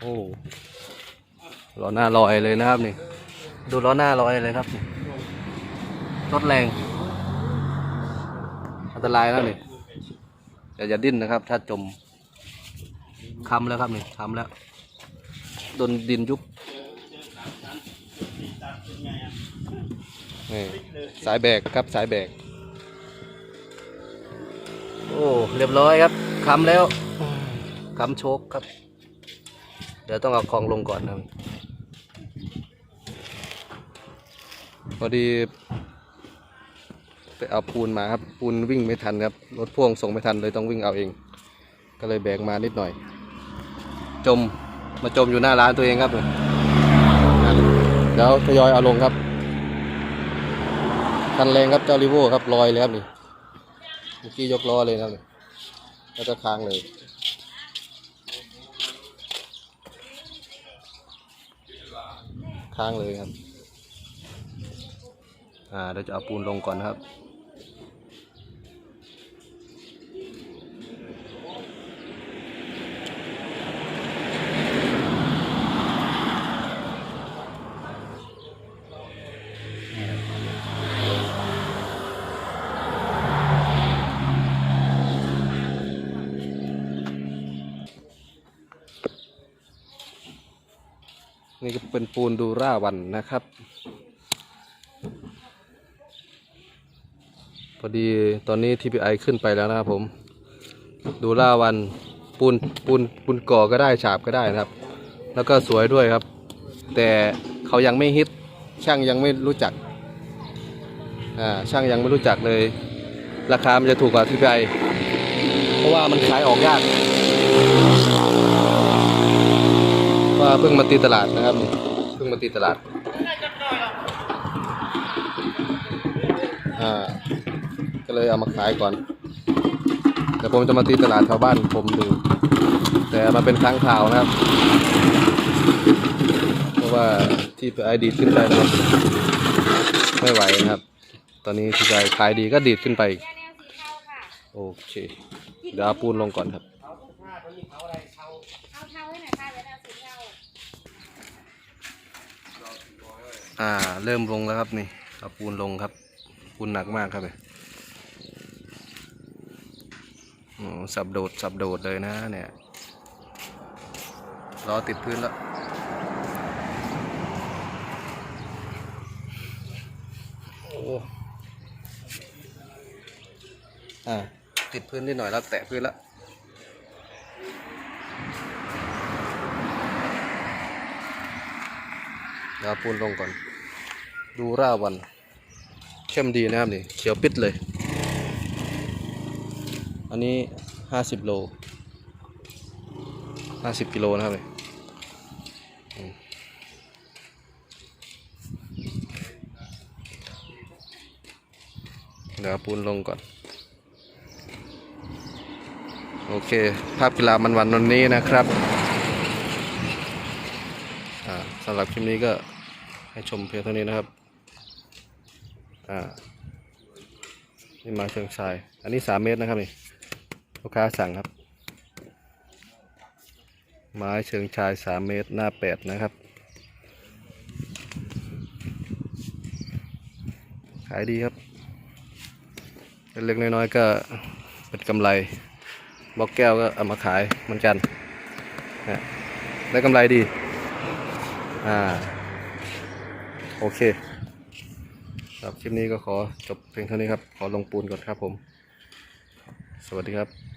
โอ้ล้อหน้าลอยเลยนะครับนี่ ดูล้อหน้าลอยเลยครับนี่รถแรง อันตรายแล้วนี่อย่าอย่าดิ้นนะครับ ถ้าจมคำแล้วครับนี่คำแล้วโดนดินยุบนี่สายแบกครับสายแบก อ้เรียบร้อยครับคำแล้วคำโชกครับ เดี๋ยวต้องเอาคลองลงก่อนนะครับพอดี ไปเอาปูนมาครับ ปูนวิ่งไม่ทันครับ รถพ่วงส่งไม่ทันเลยต้องวิ่งเอาเอง ก็เลยแบกมานิดหน่อย จมมาจมอยู่หน้าร้านตัวเองครับเนี่ยเดี๋ยวทยอยเอาลงครับคันแรงครับเจ้าริโวครับลอยเลยครับนี่ เมื่อกี้ยกล้อเลยนะครับนี่แล้วก็ค้างเลยค้างเลยครับ อ่าเราจะเอาปูนลงก่อนนะครับ นี่ก็เป็นปูนดูร่าวันนะครับ พอดีตอนนี้ TPI ขึ้นไปแล้วนะครับผม ดูล่าวันปูนปูนปูนก่อก็ได้ฉาบก็ได้นะครับ แล้วก็สวยด้วยครับ แต่เขายังไม่ฮิตช่างยังไม่รู้จักอ่าช่างยังไม่รู้จักเลย ราคามันจะถูกกว่า TPI เพราะว่ามันขายออกยาก ว่าเพิ่งมาตีตลาดนะครับเพิ่งมาตีตลาดอ่าก็เลยเอามาขายก่อนแต่ผมจะมาตีตลาดแถวบ้านผมดู แต่มาเป็นครั้งข่าวนะครับ เพราะว่าที่ไอดีดขึ้นไปนะครับไม่ไหวนะครับ ตอนนี้ที่ใจขายดีก็ดีดขึ้นไป โอเค เดี๋ยวปูนลงก่อนครับ เอาเทาให้หน่อยค่ะเดี๋ยวเอาสีเทา อ่า เริ่มลงแล้วครับนี่เอาปูนลงครับ ปูนหนักมากครับเลยโอ้สับโดดสับโดดเลยนะเนี่ยล้อติดพื้นแล้วโอ้อ่าติดพื้นนิดหน่อยแล้วแตะพื้นแล้วเดี๋ยวเอาปูนลงก่อน ดูร่าวัน เข้มดีนะครับนี่ เขียวปิดเลย อันนี้ห้าสิบโลห้าสิบกิโลนะครับนี่เดี๋ยวปูนลงก่อน โอเค ภาพกีฬามันวันวันนี้นะครับสำหรับคลิปนี้ก็ให้ชมเพียงเท่านี้นะครับ อ่านี่มาเชิงชาย อันนี้สามเมตรนะครับนี่ลูกค้าสั่งครับ ไม้เชิงชายสามเมตรหน้าแปดนะครับ ขายดีครับเล็กๆน้อยๆก็เป็นกำไรบล็อกแก้วก็เอามาขายเหมือนกันนะได้กำไรดี อ่า โอเค ครับคลิปนี้ก็ขอจบเพียงเท่านี้ครับ ขอลงปูนก่อนครับผม สวัสดีครับ